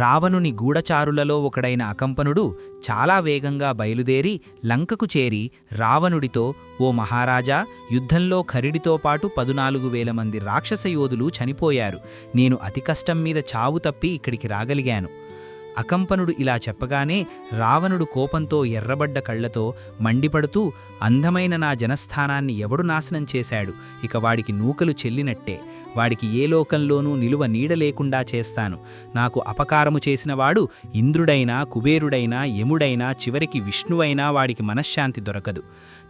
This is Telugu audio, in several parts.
రావణుని గూఢచారులలో ఒకడైన అకంపనుడు చాలా వేగంగా బయలుదేరి లంకకు చేరి రావణుడితో ఓ మహారాజా యుద్ధంలో ఖరిడితో పాటు పదునాలుగు వేల మంది రాక్షస యోధులు చనిపోయారు. నేను అతి కష్టం మీద చావు తప్పి ఇక్కడికి రాగలిగాను. అకంపనుడు ఇలా చెప్పగానే రావణుడు కోపంతో ఎర్రబడ్డ కళ్ళతో మండిపడుతూ అందమైన నా జనస్థానాన్ని ఎవడు నాశనం చేశాడు? ఇక వాడికి నూకలు చెల్లినట్టే. వాడికి ఏ లోకంలోనూ నిలువ నీడ లేకుండా చేస్తాను. నాకు అపకారము చేసినవాడు ఇంద్రుడైనా కుబేరుడైనా యముడైనా చివరికి విష్ణువైనా వాడికి మనశ్శాంతి దొరకదు.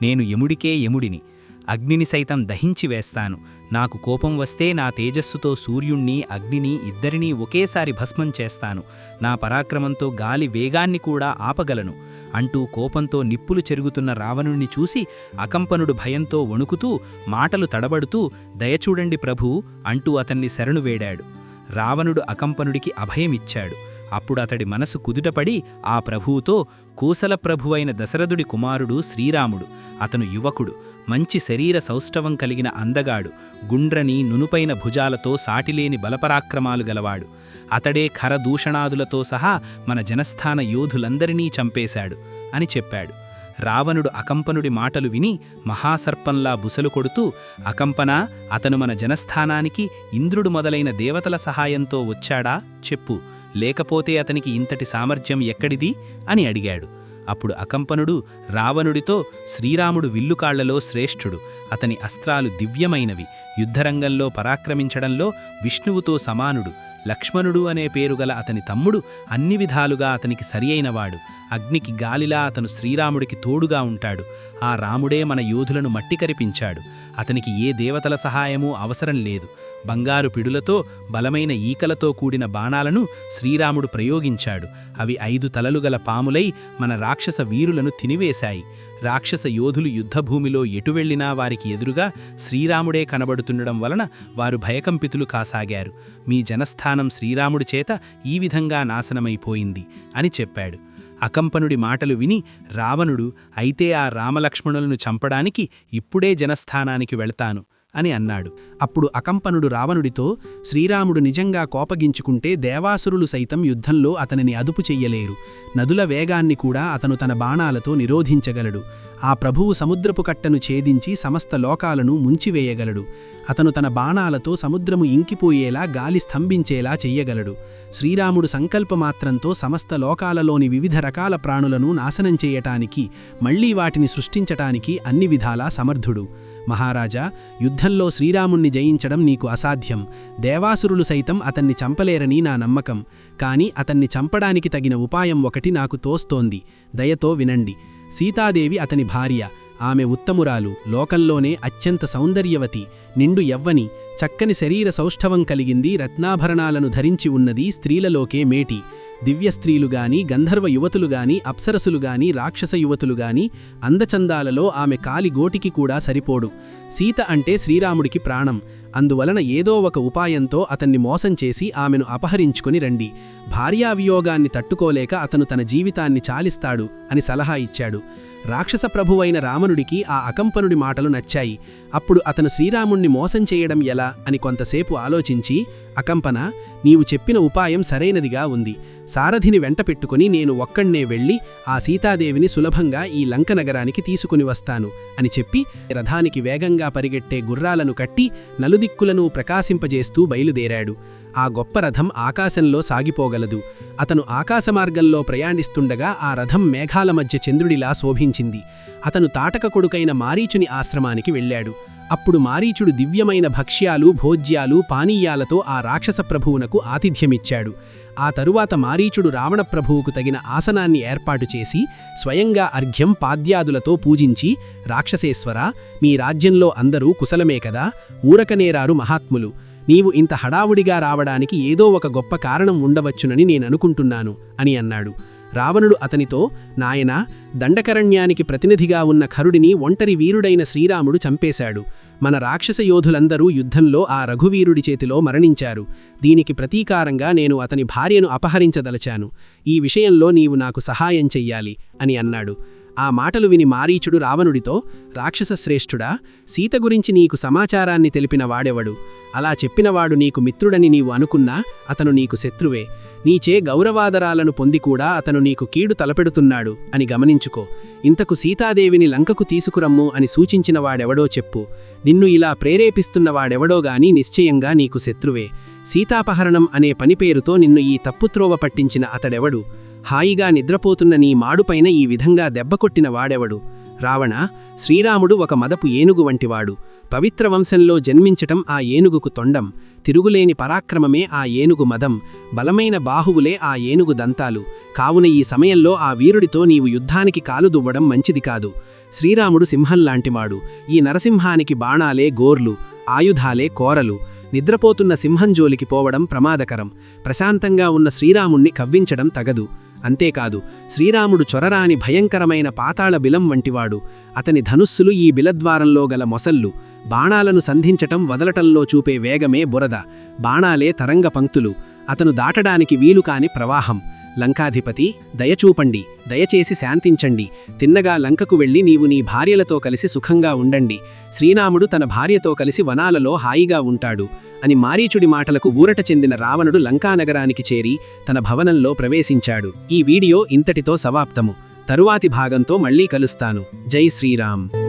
నేను యముడికే యముడిని. అగ్నిని సైతం దహించి వేస్తాను. నాకు కోపం వస్తే నా తేజస్సుతో సూర్యుణ్ణి అగ్నిని ఇద్దరినీ ఒకేసారి భస్మం చేస్తాను. నా పరాక్రమంతో గాలి వేగాన్ని కూడా ఆపగలను. అంటూ కోపంతో నిప్పులు చెరుగుతున్న రావణుణ్ణి చూసి అకంపనుడు భయంతో వణుకుతూ మాటలు తడబడుతూ దయచూడండి ప్రభూ అంటూ అతన్ని శరణు వేడాడు. రావణుడు అకంపనుడికి అభయమిచ్చాడు. అప్పుడు అతడి మనసు కుదుటపడి ఆ ప్రభువుతో కూసల ప్రభువైన దశరథుడి కుమారుడు శ్రీరాముడు. అతను యువకుడు. మంచి శరీర సౌష్ఠవం కలిగిన అందగాడు. గుండ్రని నునుపైన భుజాలతో సాటిలేని బలపరాక్రమాలు గలవాడు. అతడే ఖరదూషణాదులతో సహా మన జనస్థాన యోధులందరినీ చంపేశాడు అని చెప్పాడు. రావణుడు అకంపనుడి మాటలు విని మహాసర్పంలా బుసలు కొడుతూ అకంపన అతను మన జనస్థానానికి ఇంద్రుడు మొదలైన దేవతల సహాయంతో వచ్చాడా? చెప్పు. లేకపోతే అతనికి ఇంతటి సామర్థ్యం ఎక్కడిది? అని అడిగాడు. అప్పుడు అకంపనుడు రావణుడితో శ్రీరాముడు విల్లుకాళ్ళలో శ్రేష్ఠుడు. అతని అస్త్రాలు దివ్యమైనవి. యుద్ధరంగంలో పరాక్రమించడంలో విష్ణువుతో సమానుడు. లక్ష్మణుడు అనే పేరుగల అతని తమ్ముడు అన్ని విధాలుగా అతనికి సరియైనవాడు. అగ్నికి గాలిలా అతను శ్రీరాముడికి తోడుగా ఉంటాడు. ఆ రాముడే మన యోధులను మట్టి కరిపించాడు. అతనికి ఏ దేవతల సహాయమూ అవసరం లేదు. బంగారు పిడులతో బలమైన ఈకలతో కూడిన బాణాలను శ్రీరాముడు ప్రయోగించాడు. అవి ఐదు తలలు గల పాములై మన రాక్షస వీరులను తినివేశాయి. రాక్షస యోధులు యుద్ధభూమిలో ఎటు వెళ్ళినా వారికి ఎదురుగా శ్రీరాముడే కనబడుతుండడం వలన వారు భయకంపితులు కాసాగారు. మీ జనస్థానం శ్రీరాముడి చేత ఈ విధంగా నాశనమైపోయింది అని చెప్పాడు. అకంపనుడి మాటలు విని రావణుడు అయితే ఆ రామలక్ష్మణులను చంపడానికి ఇప్పుడే జనస్థానానికి వెళ్తాను. అని అన్నాడు. అప్పుడు అకంపనుడు రావణుడితో శ్రీరాముడు నిజంగా కోపగించుకుంటే దేవాసురులు సైతం యుద్ధంలో అతనిని అదుపు చెయ్యలేరు. నదుల వేగాన్ని కూడా అతను తన బాణాలతో నిరోధించగలడు. ఆ ప్రభువు సముద్రపు కట్టను ఛేదించి సమస్త లోకాలను ముంచివేయగలడు. అతను తన బాణాలతో సముద్రము ఇంకిపోయేలా గాలి స్తంభించేలా చెయ్యగలడు. శ్రీరాముడు సంకల్పమాత్రంతో సమస్త లోకాలలోని వివిధ రకాల ప్రాణులను నాశనం చేయటానికి మళ్ళీ వాటిని సృష్టించటానికి అన్ని విధాలా సమర్థుడు. మహారాజా యుద్ధంలో శ్రీరాముణ్ణి జయించడం నీకు అసాధ్యం. దేవాసురులు సైతం అతన్ని చంపలేరని నా నమ్మకం. కాని అతన్ని చంపడానికి తగిన ఉపాయం ఒకటి నాకు తోస్తోంది. దయతో వినండి. సీతాదేవి అతని భార్య. ఆమె ఉత్తమురాలు. లోకంలోనే అత్యంత సౌందర్యవతి. నిండు యవ్వని. చక్కని శరీర సౌష్ఠవం కలిగింది రత్నాభరణాలను ధరించి ఉన్నది స్త్రీలలోకే మేటి. దివ్య స్త్రీలుగాని గంధర్వ యువతులుగాని అప్సరసులుగాని రాక్షస యువతులుగాని అందచందాలలో ఆమె కాలి గోటికి కూడా సరిపోడు. సీత అంటే శ్రీరాముడికి ప్రాణం. అందువలన ఏదో ఒక ఉపాయంతో అతన్ని మోసం చేసి ఆమెను అపహరించుకుని రండి. భార్యావియోగాన్ని తట్టుకోలేక అతను తన జీవితాన్ని చాలిస్తాడు అని సలహా ఇచ్చాడు. రాక్షస ప్రభువైన రావణుడికి ఆ అకంపనుడి మాటలు నచ్చాయి. అప్పుడు అతను శ్రీరాముణ్ణి మోసం చేయడం ఎలా అని కొంతసేపు ఆలోచించి అకంపన నీవు చెప్పిన ఉపాయం సరైనదిగా ఉంది. సారథిని వెంట పెట్టుకుని నేను ఒక్కణ్ణే వెళ్ళి ఆ సీతాదేవిని సులభంగా ఈ లంక నగరానికి తీసుకుని వస్తాను అని చెప్పి రథానికి వేగంగా పరిగెట్టే గుర్రాలను కట్టి నలుదిక్కులను ప్రకాశింపజేస్తూ బయలుదేరాడు. ఆ గొప్ప రథం ఆకాశంలో సాగిపోగలదు. అతను ఆకాశమార్గంలో ప్రయాణిస్తుండగా ఆ రథం మేఘాల మధ్య చంద్రుడిలా శోభించింది. అతను తాటక కొడుకైన మారీచుని ఆశ్రమానికి వెళ్ళాడు. అప్పుడు మారీచుడు దివ్యమైన భక్ష్యాలు భోజ్యాలు పానీయాలతో ఆ రాక్షస ప్రభువునకు ఆతిథ్యమిచ్చాడు. ఆ తరువాత మారీచుడు రావణప్రభువుకు తగిన ఆసనాన్ని ఏర్పాటు చేసి స్వయంగా అర్ఘ్యం పాద్యాదులతో పూజించి రాక్షసేశ్వర మీ రాజ్యంలో అందరూ కుశలమే కదా ఊరకనేరారు మహాత్ములు. నీవు ఇంత హడావుడిగా రావడానికి ఏదో ఒక గొప్ప కారణం ఉండవచ్చునని నేననుకుంటున్నాను అని అన్నాడు. రావణుడు అతనితో నాయన దండకరణ్యానికి ప్రతినిధిగా ఉన్న ఖరుడిని ఒంటరి వీరుడైన శ్రీరాముడు చంపేశాడు. మన రాక్షస యోధులందరూ యుద్ధంలో ఆ రఘువీరుడి చేతిలో మరణించారు. దీనికి ప్రతీకారంగా నేను అతని భార్యను అపహరించదలచాను. ఈ విషయంలో నీవు నాకు సహాయం చెయ్యాలి అని అన్నాడు. ఆ మాటలు విని మారీచుడు రావణుడితో రాక్షస శ్రేష్ఠుడా సీత గురించి నీకు సమాచారాన్ని తెలిపిన వాడెవడు? అలా చెప్పినవాడు నీకు మిత్రుడని నీవు అనుకున్నా అతను నీకు శత్రువే. నీచే గౌరవాదరాలను పొంది కూడా అతను నీకు కీడు తలపెడుతున్నాడు అని గమనించుకో. ఇంతకు సీతాదేవిని లంకకు తీసుకురమ్ము అని సూచించిన వాడెవడో చెప్పు. నిన్ను ఇలా ప్రేరేపిస్తున్న వాడెవడో గాని నిశ్చయంగా నీకు శత్రువే. సీతాపహరణం అనే పని పేరుతో నిన్ను ఈ తప్పుత్రోవ పట్టించిన అతడెవడు? హాయిగా నిద్రపోతున్న నీ మాడుపైన ఈ విధంగా దెబ్బకొట్టిన వాడెవడు? రావణ శ్రీరాముడు ఒక మదపు ఏనుగు వంటివాడు. పవిత్ర వంశంలో జన్మించటం ఆ ఏనుగుకు తొండం. తిరుగులేని పరాక్రమమే ఆ ఏనుగు మదం. బలమైన బాహువులే ఆ ఏనుగు దంతాలు. కావున ఈ సమయంలో ఆ వీరుడితో నీవు యుద్ధానికి కాలు దువ్వడం మంచిది కాదు. శ్రీరాముడు సింహంలాంటివాడు ఈ నరసింహానికి బాణాలే గోర్లు ఆయుధాలే కోరలు. నిద్రపోతున్న సింహం జోలికి పోవడం ప్రమాదకరం. ప్రశాంతంగా ఉన్న శ్రీరాముణ్ణి కవ్వించడం తగదు. అంతేకాదు శ్రీరాముడు చొరరాని భయంకరమైన పాతాళ బిలం వంటివాడు. అతని ధనుస్సులు ఈ బిలద్వారంలో గల మొసళ్ళు. బాణాలను సంధించటం వదలటంలో చూపే వేగమే బురద. బాణాలే తరంగ పంక్తులు. అతను దాటడానికి వీలుకాని ప్రవాహం. లంకాధిపతి దయచూపండి దయచేసి శాంతించండి. తిన్నగా లంకకు వెళ్ళి నీవు నీ భార్యలతో కలిసి సుఖంగా ఉండండి. శ్రీరాముడు తన భార్యతో కలిసి వనాలలో హాయిగా ఉంటాడు అని మారీచుడి మాటలకు ఊరట చెందిన రావణుడు లంకానగరానికి చేరి తన భవనంలో ప్రవేశించాడు. ఈ వీడియో ఇంతటితో సమాప్తము. తరువాతి భాగంతో మళ్ళీ కలుస్తాను. జై శ్రీరామ్.